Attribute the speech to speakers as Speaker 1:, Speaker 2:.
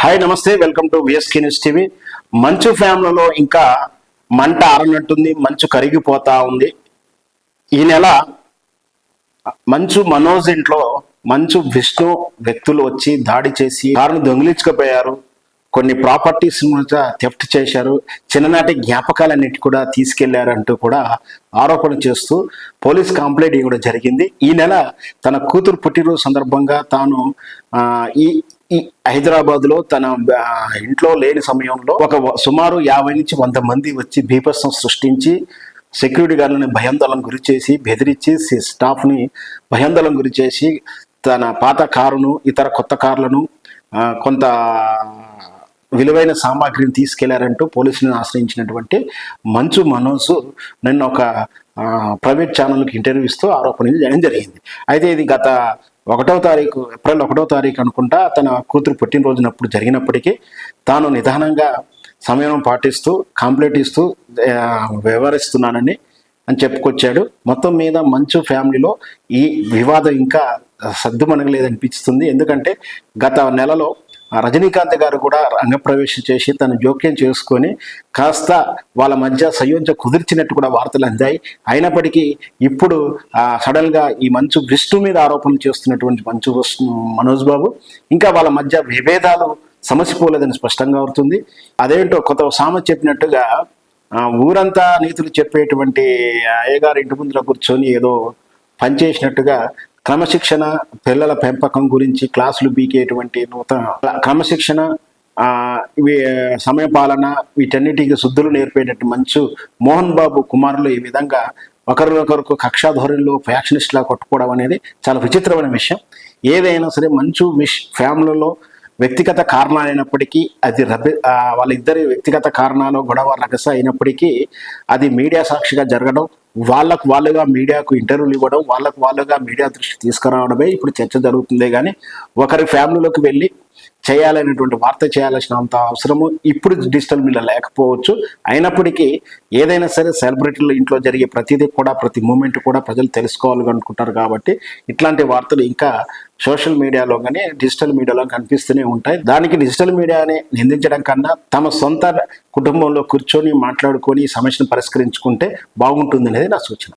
Speaker 1: Hi నమస్తే. Welcome to VSK news TV Manchu ఫ్యామిలీలో ఇంకా మంట ఆరనట్టుంది మంచు కరిగిపోతా ఉంది. ఈ నెల మంచు మనోజ్ ఇంట్లో మంచు విష్ణు వ్యక్తులు వచ్చి దాడి చేసి కారును దొంగిలించుకుపోయారు. కొన్ని ప్రాపర్టీస్ థెఫ్ట్ చేశారు. చిన్ననాటి జ్ఞాపకాలన్నిటి కూడా తీసుకెళ్ళారంటూ కూడా ఆరోపణ చేస్తూ పోలీస్ కంప్లైంట్ ఇవ్వడం జరిగింది. ఈ నెల తన కూతురు పుట్టినరోజు సందర్భంగా తాను ఈ హైదరాబాద్లో తన ఇంట్లో లేని సమయంలో ఒక సుమారు యాభై నుంచి వంద మంది వచ్చి బీభత్సం సృష్టించి సెక్యూరిటీ గార్డులని భయాందోళన గురి చేసి బెదిరించి సి- స్టాఫ్ని భయాందోళన గురి చేసి తన పాత కారును ఇతర కొత్త కార్లను కొంత విలువైన సామాగ్రిని తీసుకెళ్ళారంటూ పోలీసులను ఆశ్రయించినటువంటి మంచు మనోజ్ నిన్న ఒక ప్రైవేట్ ఛానల్కి ఇంటర్వ్యూ ఇస్తూ ఆరోపణలు చేయడం జరిగింది. అయితే ఇది గత ఒకటో తారీఖు ఏప్రిల్ ఒకటో తారీఖు అనుకుంటా తన కూతురు పుట్టినరోజునప్పుడు జరిగినప్పటికీ తాను నిదానంగా సమయం పాటిస్తూ కంప్లైంట్ ఇస్తూ వ్యవహరిస్తున్నానని అని చెప్పుకొచ్చాడు. మొత్తం మీద మంచు ఫ్యామిలీలో ఈ వివాదం ఇంకా సర్దుమనగలేదనిపిస్తుంది ఎందుకంటే గత నెలలో రజనీకాంత్ గారు కూడా రంగప్రవేశం చేసి తను జోక్యం చేసుకొని కాస్త వాళ్ళ మధ్య సంయోజ కుదిర్చినట్టు కూడా వార్తలు అందాయి. అయినప్పటికీ ఇప్పుడు సడన్గా ఈ మంచు విష్ణు మీద ఆరోపణలు చేస్తున్నటువంటి మంచు మనోజ్ బాబు ఇంకా వాళ్ళ మధ్య విభేదాలు సమసిపోలేదని స్పష్టంగా అవుతుంది. అదేంటో కొత్త సామ చెప్పినట్టుగా ఊరంతా నీతులు చెప్పేటువంటి అయ్యగారు ఇంటి ముందర కూర్చొని ఏదో పనిచేసినట్టుగా క్రమశిక్షణ పిల్లల పెంపకం గురించి క్లాసులు బీకేటువంటి నూతన క్రమశిక్షణ సమయపాలన వీటన్నిటికీ శుద్ధులు నేర్పేటట్టు మంచు మోహన్ బాబు కుమారులు ఈ విధంగా ఒకరికొకరు కక్షా ధోరణిలో ఫ్యాక్షనిస్ట్లా కొట్టుకోవడం అనేది చాలా విచిత్రమైన విషయం. ఏదైనా సరే మంచు మిష్ ఫ్యామిలీలో వ్యక్తిగత కారణాలు అయినప్పటికీ అది రబి వాళ్ళిద్దరి వ్యక్తిగత కారణాలు గొడవ రగస అయినప్పటికీ అది మీడియా సాక్షిగా జరగడం వాళ్ళకు వాళ్ళుగా మీడియాకు ఇంటర్వ్యూలు ఇవ్వడం వాళ్ళకు వాళ్ళుగా మీడియా దృష్టి తీసుకురావడమే ఇప్పుడు చర్చ జరుగుతుందే కానీ ఒకరి ఫ్యామిలీలోకి వెళ్ళి చేయాలనేటువంటి వార్త చేయాల్సినంత అవసరము ఇప్పుడు డిజిటల్ మీడియా లేకపోవచ్చు. అయినప్పటికీ ఏదైనా సరే సెలబ్రిటీల ఇంట్లో జరిగే ప్రతిదీ కూడా ప్రతి మూమెంట్ కూడా ప్రజలు తెలుసుకోవాలి అనుకుంటారు కాబట్టి ఇట్లాంటి వార్తలు ఇంకా సోషల్ మీడియాలో కానీ డిజిటల్ మీడియాలో కనిపిస్తూనే ఉంటాయి. దానికి డిజిటల్ మీడియాని నిందించడం కన్నా తమ సొంత కుటుంబంలో కూర్చొని మాట్లాడుకొని ఈ సమస్యను పరిష్కరించుకుంటే బాగుంటుంది అనేది నా సూచన.